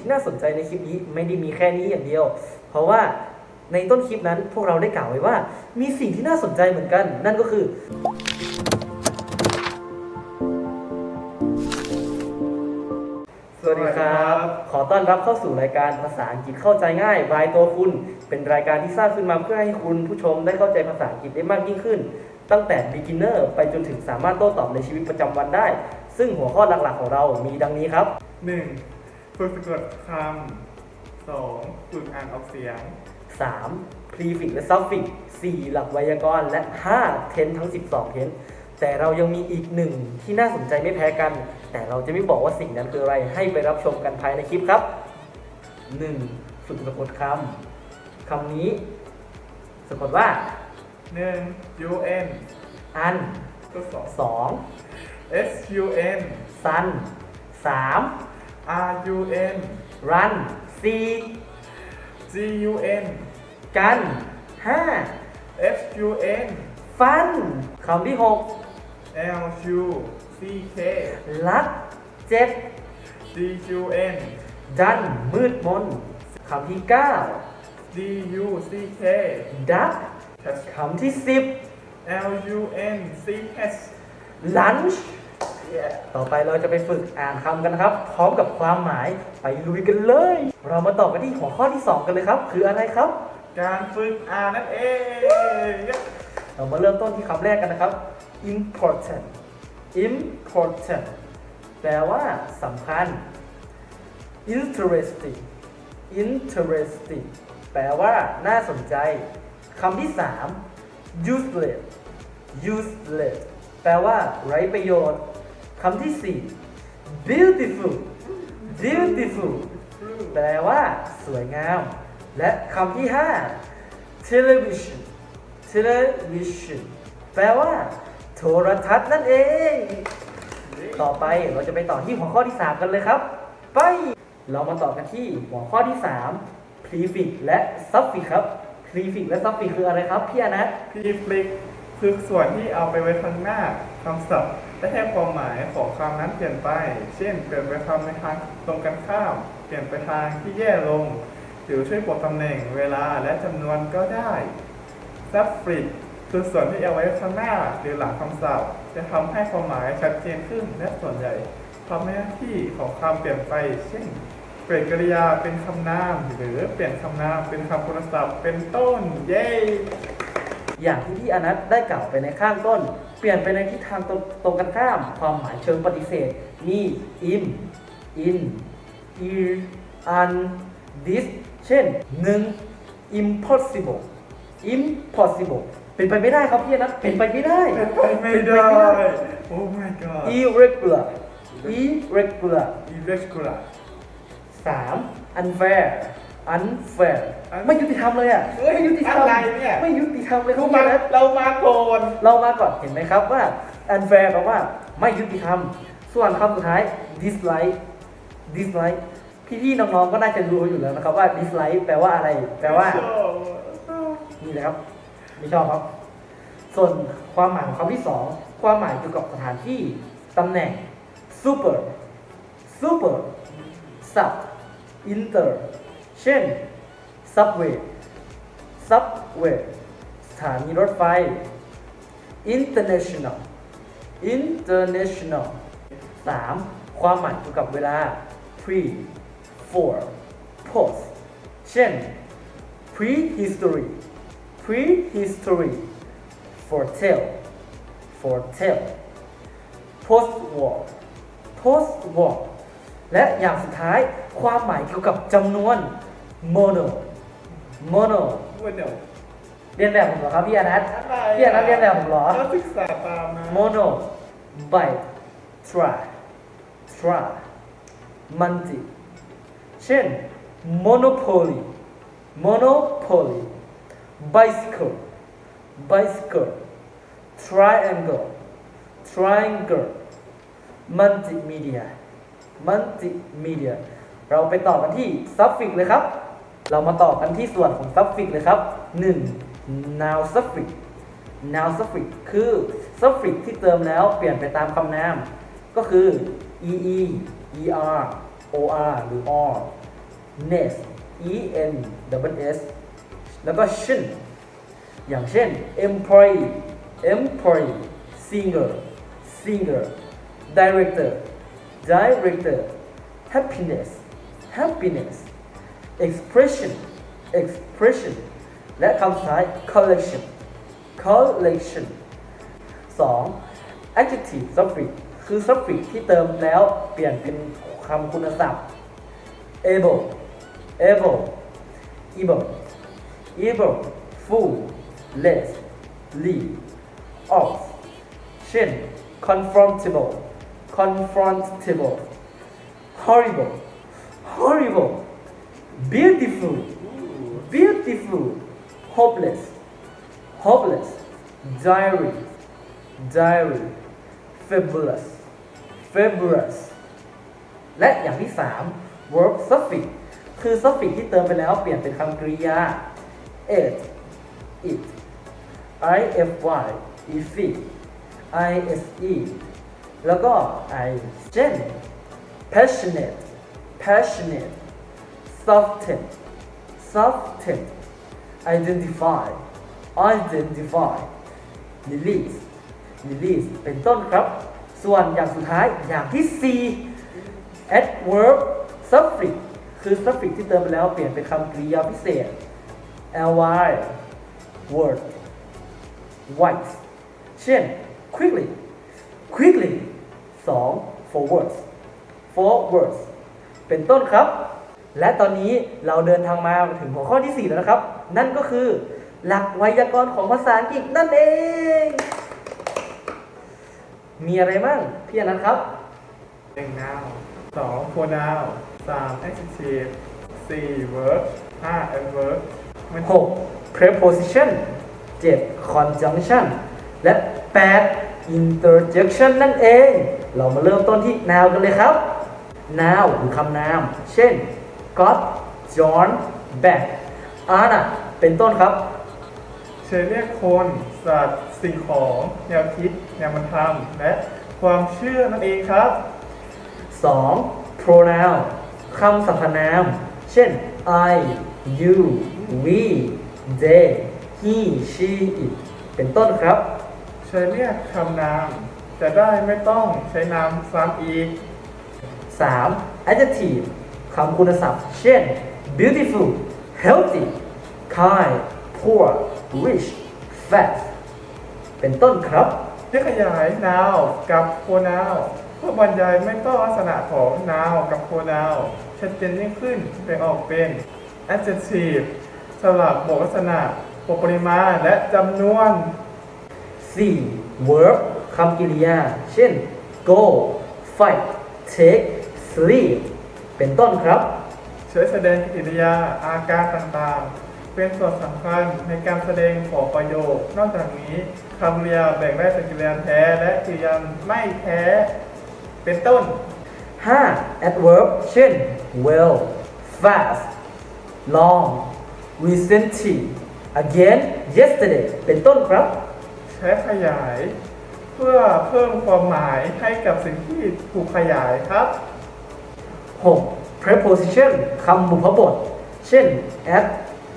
ที่น่าสนใจในคลิปนี้ไม่ได้มีแค่นี้อย่างเดียว เพราะว่าในต้นคลิปนั้นพวกเราได้กล่าวไว้ว่า มีสิ่งที่น่าสนใจเหมือนกัน นั่นก็คือ สวัสดีครับ ขอต้อนรับเข้าสู่รายการภาษาอังกฤษเข้าใจง่ายบายตัวคุณ เป็นรายการที่สร้างขึ้นมาเพื่อให้คุณผู้ชมได้เข้าใจภาษาอังกฤษได้มากยิ่งขึ้น ตั้งแต่ beginner ไปจนถึงสามารถโต้ตอบในชีวิตประจำวันได้ ซึ่งหัวข้อหลักๆของเรามีดังนี้ครับหนึ่ง ฝึกสะกดคำสองฝึกอ่านออกเสียง 3. prefix และ suffix 4. หลักไวยากรณ์และ 5. tense ทั้ง 12 tense แต่เรายังมีอีกหนึ่งที่น่าสนใจไม่แพ้กัน แต่เราจะไม่บอกว่าสิ่งนั้นคืออะไร ให้ไปรับชมกันภายในคลิปครับ 1. ฝึกสะกดคำคำนี้ สะกดว่าหนึ่ง U N อันก็สอง 2. S U N ซัน 3. R U N run 4. G U N กัน 5. F U N ฟัน คำที่ L U C K 6 ลัก 7. D U N ดันมืดมน คำที่ D U C K 9 ดัก คำที่ 10 L U N C H lunch ต่อไปเราจะไปฝึกอ่านคำกันนะครับ พร้อมกับความหมายไปลุยกันเลย เรามาต่อกันที่หัวข้อที่ 2 กันเลยครับ คืออะไรครับ การฝึกอ่านนั่นเอง เรามาเริ่มต้นที่คำแรกกันนะครับ important important แปลว่าสำคัญ interesting interesting แปลว่าน่าสนใจคำที่ 3 useless useless แปลว่าไร้ประโยชน์ คำที่4 beautiful beautiful แปลว่าสวยงาม และคำที่5 television television แปลว่า โทรทัศน์นั่นเอง ต่อไปเราจะไปต่อที่หัวข้อที่ 3 กันเลยครับ ไป เรามาต่อกันที่หัวข้อที่ 3 prefix และ suffix ครับ prefix และ suffix คืออะไรครับพี่อนัทพีฟลิกคือส่วนที่เอาไปไว้ข้างหน้าคำศัพท์ และให้ความหมายของคำนั้นเปลี่ยนไป เช่น เปลี่ยนไปคำในทางตรงกันข้าม เปลี่ยนไปทางที่แย่ลง หรือช่วยปลดตำแหน่ง เวลาและจำนวนก็ได้ซับฟริกคือส่วนที่เอาไว้ข้างหน้าหรือหลังคำศัพท์ จะทำให้ความหมายชัดเจนขึ้นและส่วนใหญ่ทำให้หน้าที่ของคำเปลี่ยนไป เช่น เปลี่ยนกริยาเป็นคำนาม หรือเปลี่ยนคำนามเป็นคำคุณศัพท์ เป็นต้น เย้ อย่างที่พี่อนัทได้กล่าวไปในข้างต้น เปลี่ยนไปในทิศทางตรงตรงกันข้าม ความหมายเชิงปฏิเสธ นี่ im in ir un this เช่น 1. impossible impossible เป็นไปไม่ได้ครับพี่อนัทเป็นไปไม่ได้เป็นไปไม่ได้ โอ้ my god irregular irregular irregular 3. unfair unfair อันไม่ยุติธรรมเลยอะเฮ้ยไม่ยุติธรรมอะไรเนี่ยไม่ยุติธรรมเลยครับเราพี่มาอนัทเรามาโกนเรามาก่อนเห็นไหมครับว่า unfair แปลว่าไม่ยุติธรรม ส่วนคำสุดท้าย dislike dislike พี่ๆน้องๆก็น่าจะรู้อยู่แล้วนะครับว่า dislike แปลว่าอะไร แปลว่านี่เลยครับไม่ชอบครับ ส่วนความหมายของคำที่สองความหมายเกี่ยวกับสถานที่ตำแหน่ง super super sub inter เช่น subway subway สถานีรถไฟ international international 3. ความหมายเกี่ยวกับเวลา pre for post เช่น prehistory prehistory foretell foretell post war post war และอย่างสุดท้ายความหมายเกี่ยวกับจำนวน mono mono วันเดี๋ยวเรียนแบบผมเหรอครับพี่อนัทอะไรพี่อนัทเรียนแบบผมเหรอ ก็ศึกษาตามนะ mono bite try try multi เช่น monopoly monopoly bicycle bicycle triangle triangle multimedia multimedia เราไปต่อกันที่ suffix เลยครับ เรามาต่อกันที่ส่วนของ suffix เลยครับ 1. noun suffix noun suffix คือ suffix ที่เติมแล้วเปลี่ยนไปตามคำนาม ก็คือ ee er or หรือ or nest e n w s แล้วก็ shin อย่างเช่น employee employee singer singer director director happiness happiness expression expression และคำสุดท้าย collection collection 2 adjective suffix คือ suffix ที่เติมแล้วเปลี่ยนเป็นคำคุณศัพท์ able able able able full less lead off เช่น confrontable confrontable horrible horrible beautiful beautiful hopeless hopeless diary diary fabulous fabulous และอย่างที่ 3 verb suffix คือ suffix ที่เติมไปแล้วเปลี่ยนเป็นคำกริยา it it ify ify ise แล้วก็ i เช่น passionate passionate soften soften identify identify release release เป็นต้นครับ ส่วนอย่างสุดท้ายอย่างที่ 4 adverb suffix คือ suffix ที่เติมไปแล้วเปลี่ยนเป็นคำกริยาพิเศษ ly word white เช่น quickly quickly 2 for words for words เป็นต้นครับ และตอนนี้เราเดินทางมาถึงหัวข้อที่ 4 แล้วนะครับ นั่นก็คือ หลักไวยากรณ์ของภาษาอังกฤษนั่นเอง มีอะไรบ้างพี่อนันต์ครับ หนึ่ง noun สอง pronoun สาม adjective สี่ verb ห้า adverb มัน6 preposition 7 conjunction และ8 interjection นั่นเอง เรามาเริ่มต้นที่ noun กันเลยครับ noun คือคำนาม เช่น got John back Anna เป็นต้นครับใช้เรียกคนสัตว์สิ่งของแนวคิดแนวมันธรรมและความเชื่อนั่นเองครับ 2. pronoun คำสรรพนาม เช่น I you we they he she it เป็นต้นครับใช้เรียกคำนาม จะได้ไม่ต้องใช้นามซ้ำอีก 3. adjective คำคุณศัพท์ เช่น beautiful healthy kind poor rich fat เป็นต้นครับที่ขยาย noun กับ pronoun เพื่อบรรยายไม่ต้องลักษณะของ noun กับ pronoun ชัดเจนยิ่งขึ้นแบ่งออกเป็น adjective สลับบอกลักษณะบอกปริมาณและจำนวน 4. verb คำกริยา เช่น go fight take sleep เป็นต้นครับใช้แสดงกิริยาอาการต่างๆ เป็นส่วนสำคัญในการแสดงของประโยค นอกจากนี้คำกริยาแบ่งได้เป็นกริยาแท้และกริยาไม่แท้ เป็นต้น 5. adverb เช่น well fast long recently again yesterday เป็นต้นครับ ใช้ขยาย เพื่อเพิ่มความหมายให้กับสิ่งที่ถูกขยายครับ 6. preposition คำบุพบท เช่น at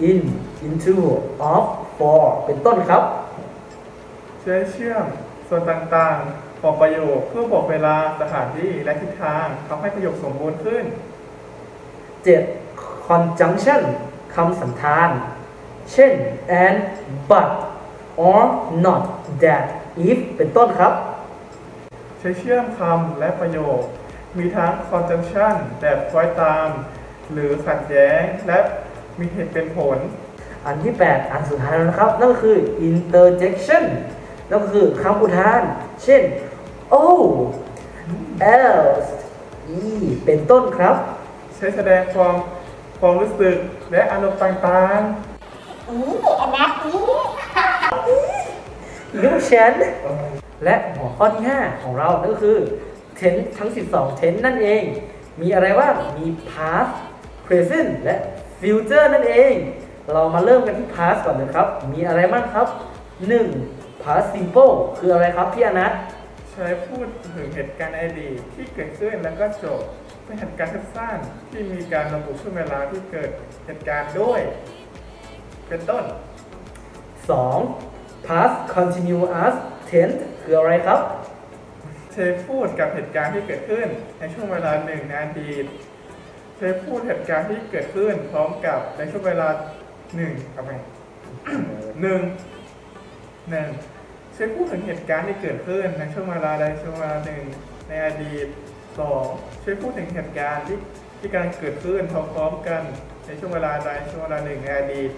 in into of for เป็นต้นครับ ใช้เชื่อมส่วนต่างๆ ของประโยคเพื่อบอกเวลาสถานที่และทิศทางทำให้ประโยคสมบูรณ์ขึ้น 7. conjunction คำสันธาน เช่น and but or not that if เป็นต้นครับ ใช้เชื่อมคำและประโยค มีทั้ง conjunction แบบคล้อยตาม หรือขัดแย้งและมีเหตุเป็นผล อันที่ 8 อันสุดท้ายแล้วนะครับ นั่นก็คือ interjection นั่นก็คือคำอุทาน เช่น oh else e เป็นต้นครับ ใช้แสดงความความรู้สึกและอารมณ์ต่างยูชันและหัวข้อที่ 5 ของเรานั่นก็คือ tense ทั้ง 12 tense นั่นเอง มีอะไรบ้างมี past present และ future นั่นเอง เรามาเริ่มกันที่ past ก่อนเลยครับ มีอะไรบ้างครับ 1. past simple คืออะไรครับพี่อนัทๆใช้พูดถึงเหตุการณ์ในอดีตที่เกิดขึ้นแล้วก็จบเป็นเหตุการณ์สั้นๆที่มีการระบุช่วงเวลาที่เกิดเหตุการณ์ด้วย เป็นต้น 2. past continuous tense คืออะไรครับ เชฟพูดกับเหตุการณ์ที่เกิดขึ้น ในช่วงเวลาหนึ่งในอดีตเชฟพูดเหตุการณ์ที่เกิดขึ้น พร้อมกับในช่วงเวลาหนึ่งเอาไปหนึ่งหนึ่งเชฟพูดถึงเหตุการณ์ที่เกิดขึ้น ในช่วงเวลาใดช่วงเวลาหนึ่งในอดีตสองเชฟพูดถึงเหตุการณ์ที่ที่กำลังเกิดขึ้นพร้อมๆกันในช่วงเวลาใดช่วงเวลาหนึ่งในอดีต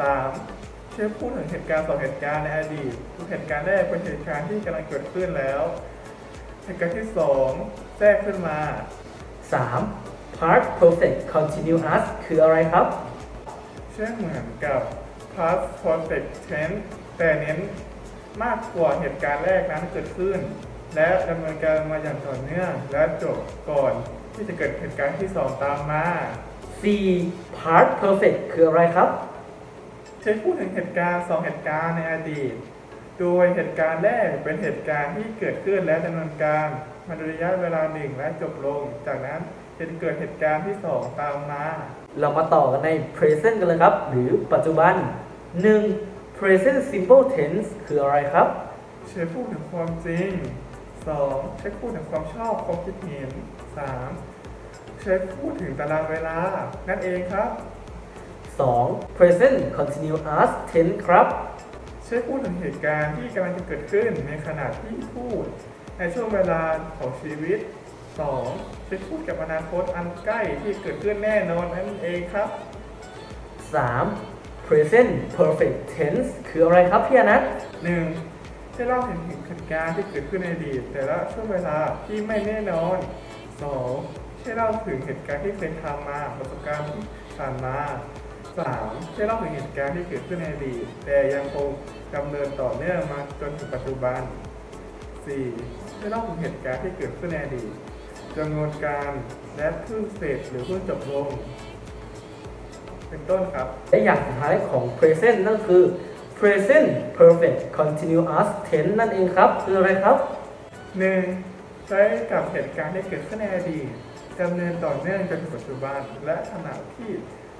สามเชฟพูดถึงเหตุการณ์สองเหตุการณ์ในอดีตทุกเหตุการณ์แรกเป็นเหตุการณ์ที่กำลังเกิดขึ้นแล้ว เหตุการณ์ที่สองแทรกขึ้นมา 3. past perfect continuous คืออะไรครับ เช่นเหมือนกับ past perfect tense แต่เน้นมากกว่าเหตุการณ์แรกนั้นเกิดขึ้น และดำเนินการมาอย่างต่อเนื่องและจบก่อนที่จะเกิดเหตุการณ์ที่สองตามมา 4. past perfect คืออะไรครับ ใช้พูดถึงเหตุการณ์สองเหตุการณ์ในอดีต โดยเหตุการณ์แรกเป็นเหตุการณ์ที่เกิดขึ้นและดำเนินการมาโดยระยะเวลาหนึ่งและจบลง จากนั้นจะเกิดเหตุการณ์ที่สองตามมา เรามาต่อกันใน present กันเลยครับ หรือปัจจุบัน 1. present simple tense คืออะไรครับ ใช้พูดถึงความจริง 2. ใช้พูดถึงความชอบความคิดเห็น 3. ใช้พูดถึงตารางเวลา นั่นเองครับ 2. present continuous tense ครับ ใช้พูดถึงเหตุการณ์ที่กำลังจะเกิดขึ้นในขณะที่พูด ในช่วงเวลาของชีวิต 2. ใช้พูดกับอนาคตอันใกล้ที่เกิดขึ้นแน่นอนนั่นเองครับ 3. present perfect tense คืออะไรครับพี่อนัทหนึ่งได้เล่าถึงเหตุการณ์ที่เกิดขึ้นในอดีตแต่ละช่วงเวลาที่ไม่แน่นอนสองใช่เล่าถึงเหตุการณ์ที่เคยทำมาประสบการณ์ที่ผ่านมา สามใช่เล่าถึงเหตุการณ์ที่เกิดขึ้นในอดีตแต่ยังคงดำเนินต่อเนื่องมาจนถึงปัจจุบันสี่ใช่เล่าถึงเหตุการณ์ที่เกิดขึ้นในอดีตจำนวนการและเพิ่งเสร็จหรือเพิ่งจบลง เป็นต้นครับ และอย่างสุดท้ายของ present นั่นคือ present perfect continuous tense นั่นเองครับ คืออะไรครับหนึ่งใช้กับเหตุการณ์ที่เกิดขึ้นในอดีตดำเนินต่อเนื่องจนถึงปัจจุบัน และขณะที่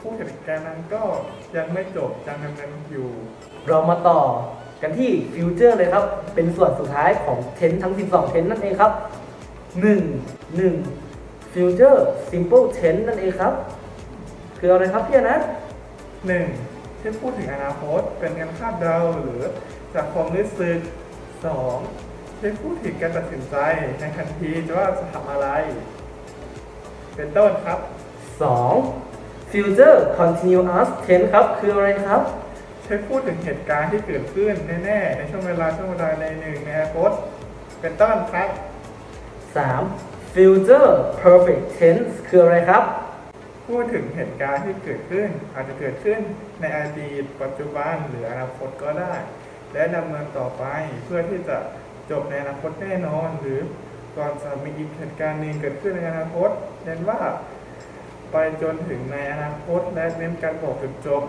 ผู้เหตุการณ์นั้นก็ยังไม่จบยังดำเนินอยู่ เรามาต่อกันที่ future เลยครับ เป็นส่วนสุดท้ายของ tense ทั้ง 12 tense นั่นเองครับ 1. 1. future simple tense นั่นเองครับ คืออะไรครับพี่อนัทหนึ่งใช้พูดถึงอนาคตเป็นการคาดเดาหรือจากความรู้สึกสองใช้พูดถึงการตัดสินใจในทันทีว่าจะทำอะไร เป็นต้นครับ 2. Future continuous tense ครับ คืออะไรครับ ใช้พูดถึงเหตุการณ์ที่เกิดขึ้นแน่ๆ ในช่วงเวลาช่วงเวลาในหนึ่งในอนาคตเป็นต้นครับ 3. future perfect tense คืออะไรครับ พูดถึงเหตุการณ์ที่เกิดขึ้น อาจจะเกิดขึ้นในอดีต ปัจจุบันหรืออนาคตก็ได้ และดำเนินต่อไปเพื่อที่จะจบในอนาคตแน่นอนหรือก่อนจะมีอีกเหตุการณ์หนึ่งเกิดขึ้นในอนาคตเน้นว่า ไปจนถึงในอนาคตและเน้นการบอกจุดจบ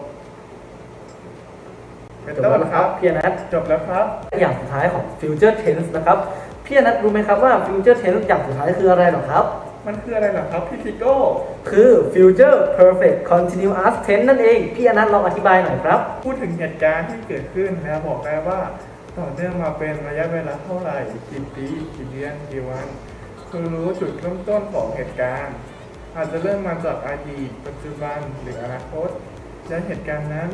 เป็นจบต้แล้นวนะคครัรับบพี่อนัทจบแล้วครับ อย่างสุดท้ายของ future tense นะครับพี่อนัทรู้ไหมครับว่า future tense อย่างสุดท้ายคืออะไรหรอครับ มันคืออะไรเหรอครับพี่ทิโก้ คือ future perfect continuous tense นั่นเองพี่อนัทลองอธิบายหน่อยครับ พูดถึงเหตุการณ์ที่เกิดขึ้นแล้วบอกได้ว่าต่อเนื่องมาเป็นระยะเวลาเท่าไหร่กี่ปีกี่เดือนกี่วันคือรู้จุดเริ่มต้นของเหตุการณ์ อาจจะเริ่มมาจากอดีตปัจจุบันหรืออนาคต และเหตุการณ์นั้น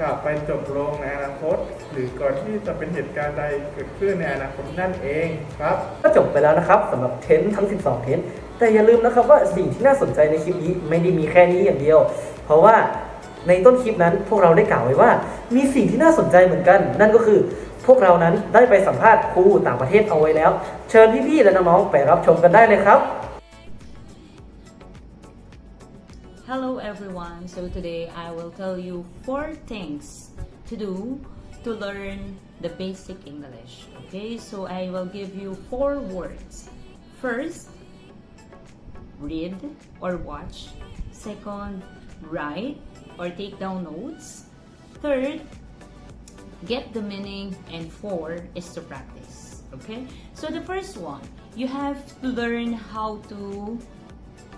จะไปจบลงในอนาคต หรือก่อนที่จะเป็นเหตุการณ์ใดเกิดขึ้นในอนาคตนั่นเองครับ ก็จบไปแล้วนะครับสำหรับเทนทั้ง 12 เทนแต่อย่าลืมนะครับว่าสิ่งที่น่าสนใจในคลิปนี้ไม่ได้มีแค่นี้อย่างเดียว เพราะว่าในต้นคลิปนั้นพวกเราได้กล่าวไว้ว่า มีสิ่งที่น่าสนใจเหมือนกัน นั่นก็คือพวกเรานั้นได้ไปสัมภาษณ์ครูต่างประเทศเอาไว้แล้ว เชิญพี่ๆและน้องๆไปรับชมกันได้เลยครับ Hello everyone. So today I will tell you four things to do to learn the basic English. Okay, so I will give you four words. First, read or watch. Second, write or take down notes. Third, get the meaning. And four is to practice. Okay, so the first one, you have to learn how to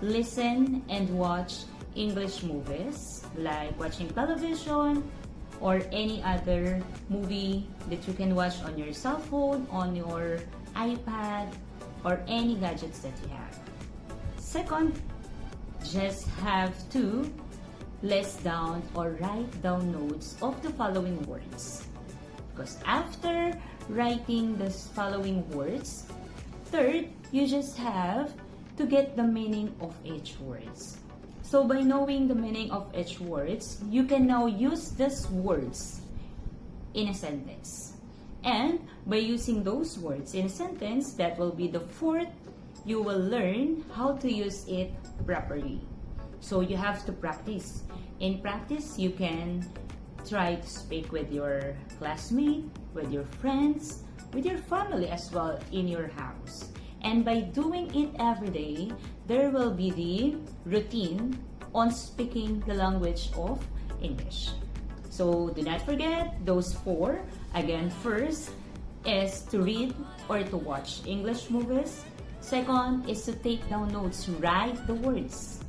listen and watch English movies like watching television or any other movie that you can watch on your cell phone, on your iPad, or any gadgets that you have. Second, just have to list down or write down notes of the following words. Because after writing the following words, third, you just have to get the meaning of each words. So by knowing the meaning of each words, you can now use these words in a sentence. And by using those words in a sentence, that will be the fourth, you will learn how to use it properly. So you have to practice. In practice, you can try to speak with your classmate, with your friends, with your family as well in your house. And by doing it every day, there will be the routine on speaking the language of English. So do not forget those four. Again, first is to read or to watch English movies. Second is to take down notes, write the words.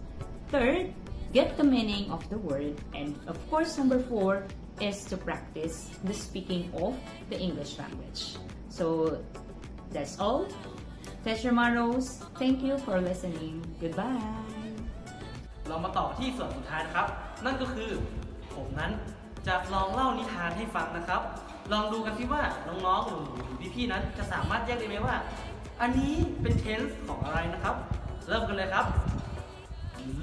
Third, get the meaning of the word. And of course, number four is to practice the speaking of the English language. So that's all. Teacher Maros, thank you for listening. Goodbye. เรามาต่อที่ส่วนสุดท้ายนะครับ นั่นก็คือผมนั้นจะลองเล่านิทานให้ฟังนะครับ ลองดูกันที่ว่าน้องๆหรือพี่ๆนั้นจะสามารถแยกได้ไหมว่า อันนี้เป็นเทนส์ของอะไรนะครับ เริ่มกันเลยครับ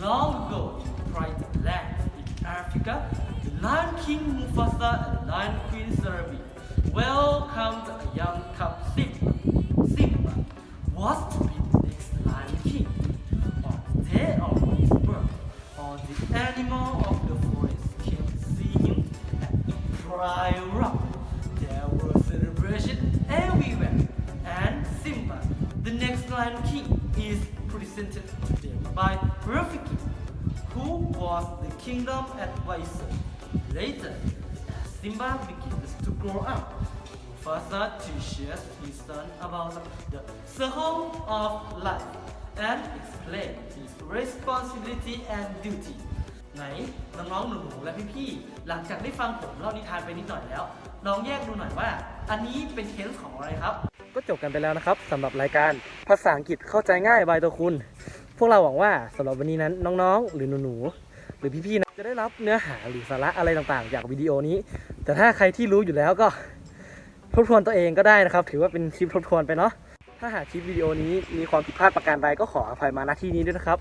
Long ago in pride land in Africa, the Lion King Mufasa and Lion Queen Sarabi welcomed a young couple. Was to be the next Lion King. On the day of his birth, all the animals of the forest see him and cry up. There was celebration everywhere, and Simba, the next Lion King, is presented to them by Rafiki, who was the kingdom advisor. Later, Simba begins to grow up, Mufasa teaches his son about the circle of life and explain his responsibility and duty. ไหนน้องๆหนูๆและพี่ๆหลังจากได้ฟังผมเล่านิทานไปนิดหน่อยแล้วลองแยกดูหน่อยว่า อันนี้เป็นเทนส์ของอะไรครับ ก็จบกันไปแล้วนะครับสำหรับรายการภาษาอังกฤษเข้าใจง่ายบายตัวคุณ พวกเราหวังว่าสำหรับวันนี้นั้นน้องๆ หรือหนูๆหรือพี่ๆนะจะได้รับเนื้อหาหรือสาระอะไรต่างๆ จากวิดีโอนี้ แต่ถ้าใครที่รู้อยู่แล้วก็ ทบทวนตัวเองก็ได้นะครับ ถือว่าเป็นคลิปทบทวนไปเนาะถ้าหากคลิปวิดีโอนี้มีความผิดพลาดประการใดก็ขออภัยมาณที่นี้ด้วยนะครับ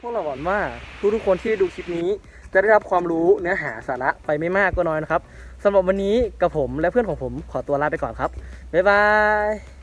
พวกเราหวังว่าทุกทุกคนที่ได้ดูคลิปนี้ จะได้รับความรู้เนื้อหาสาระไปไม่มากก็น้อยนะครับสำหรับวันนี้กับผมและเพื่อนของผมขอตัวลาไปก่อนครับบ๊ายบาย